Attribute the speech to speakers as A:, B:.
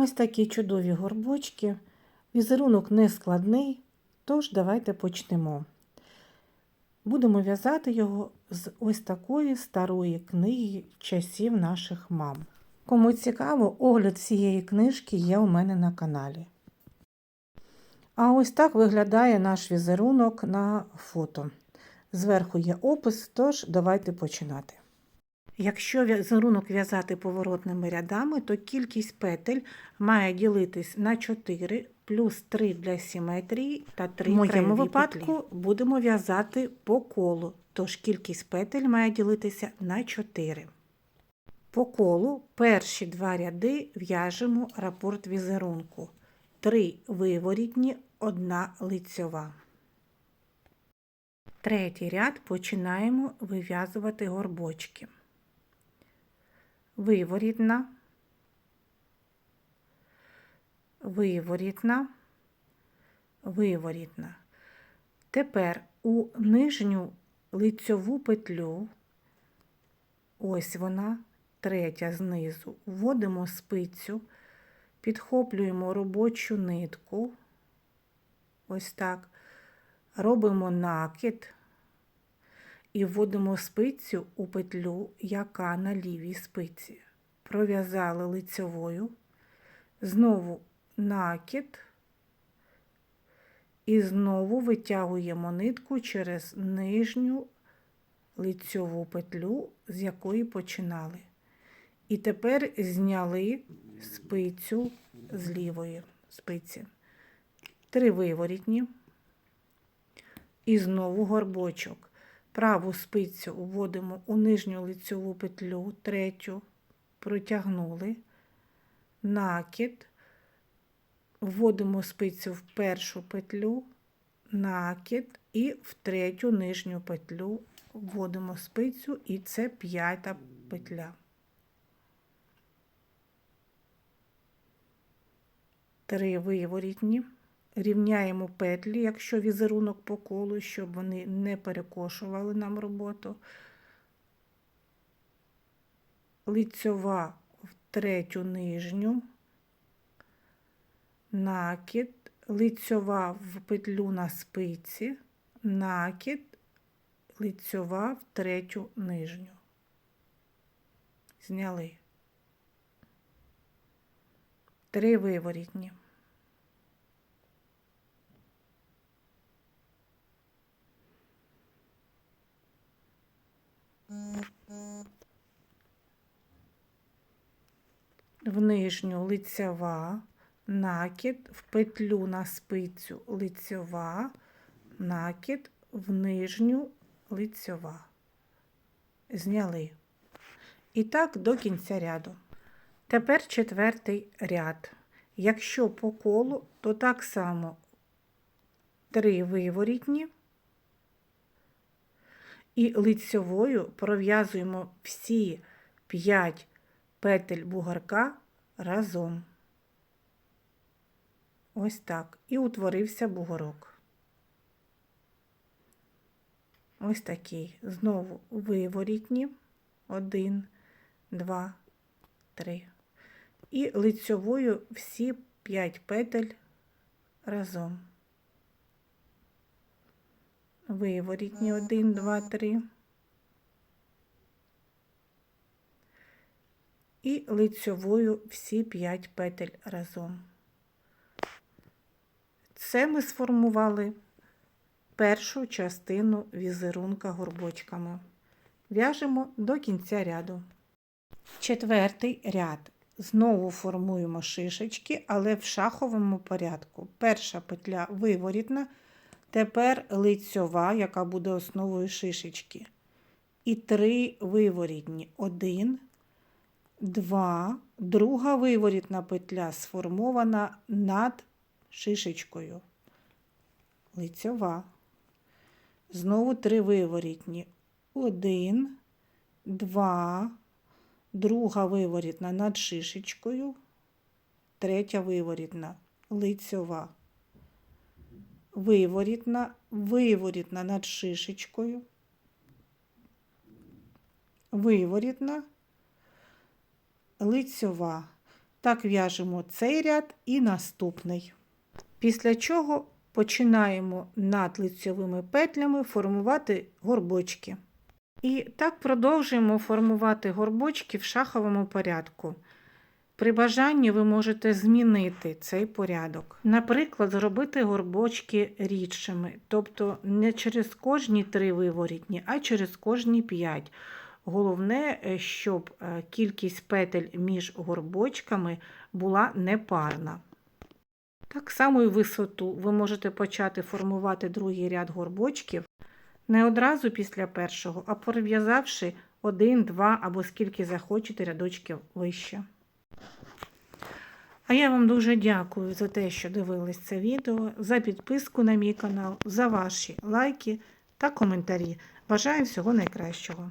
A: Ось такі чудові горбочки. Візерунок не складний, тож давайте почнемо. Будемо в'язати його з ось такої старої книги часів наших мам. Кому цікаво, огляд цієї книжки є у мене на каналі. А ось так виглядає наш візерунок на фото. Зверху є опис, тож давайте починати. Якщо візерунок в'язати поворотними рядами, то кількість петель має ділитись на 4 плюс 3 для симетрії та 3
B: В моєму випадку
A: петлі. будемо в'язати по колу, тож кількість петель має ділитися на 4. По колу перші два ряди в'яжемо рапорт візерунку. 3 виворітні, 1 лицьова. Третій ряд починаємо вив'язувати горбочки. Виворітна, виворітна, виворітна. Тепер у нижню лицьову петлю, ось вона, третя знизу, вводимо спицю, підхоплюємо робочу нитку, ось так, робимо накид і вводимо спицю у петлю, яка на лівій спиці. Пров'язали лицьовою, знову накид і знову витягуємо нитку через нижню лицьову петлю, з якої починали. І тепер зняли спицю з лівої спиці. Три виворітні. І знову горбочок. Праву спицю вводимо у нижню лицьову петлю, третю, протягнули, накид, вводимо спицю в першу петлю, накид і в третю нижню петлю вводимо спицю, і це п'ята петля. Три виворітні. Рівняємо петлі, якщо візерунок по колу, щоб вони не перекошували нам роботу. Лицьова в третю нижню, накид, лицьова в петлю на спиці, накид, лицьова в третю нижню. Зняли. Три виворітні. В нижню лицьова, накид, в петлю на спицю лицьова, накид, в нижню лицьова. Зняли. І так до кінця ряду. Тепер четвертий ряд. Якщо по колу, то так само три виворітні і лицьовою пров'язуємо всі 5 петель бугорка разом. Ось так. І утворився бугорок. Ось такий. Знову виворітні. Один, два, три. І лицьовою всі 5 петель разом. Виворітні 1, 2, 3. І лицьовою всі 5 петель разом. Це ми сформували першу частину візерунка горбочками. В'яжемо до кінця ряду. Четвертий ряд. Знову формуємо шишечки, але в шаховому порядку. Перша петля виворітна, тепер лицьова, яка буде основою шишечки. І три виворітні. Один, 2, друга виворітна петля сформована над шишечкою. Лицьова. Знову три виворітні. 1, 2, друга виворітна над шишечкою, третя виворітна, лицьова. Виворітна, виворітна над шишечкою, виворітна лицьова. так в'яжемо цей ряд і наступний. Після чого починаємо над лицьовими петлями формувати горбочки. І так продовжуємо формувати горбочки в шаховому порядку. При бажанні ви можете змінити цей порядок. Наприклад, зробити горбочки рідшими, тобто не через кожні три виворітні, а через кожні п'ять. Головне, е, щоб е, кількість петель між горбочками була непарна. Так само і висоту ви можете почати формувати другий ряд горбочків не одразу після першого, а пров'язавши один, два або скільки захочете рядочків вище. А я вам дуже дякую за те, що дивились це відео, за підписку на мій канал, за ваші лайки та коментарі. Бажаю всього найкращого.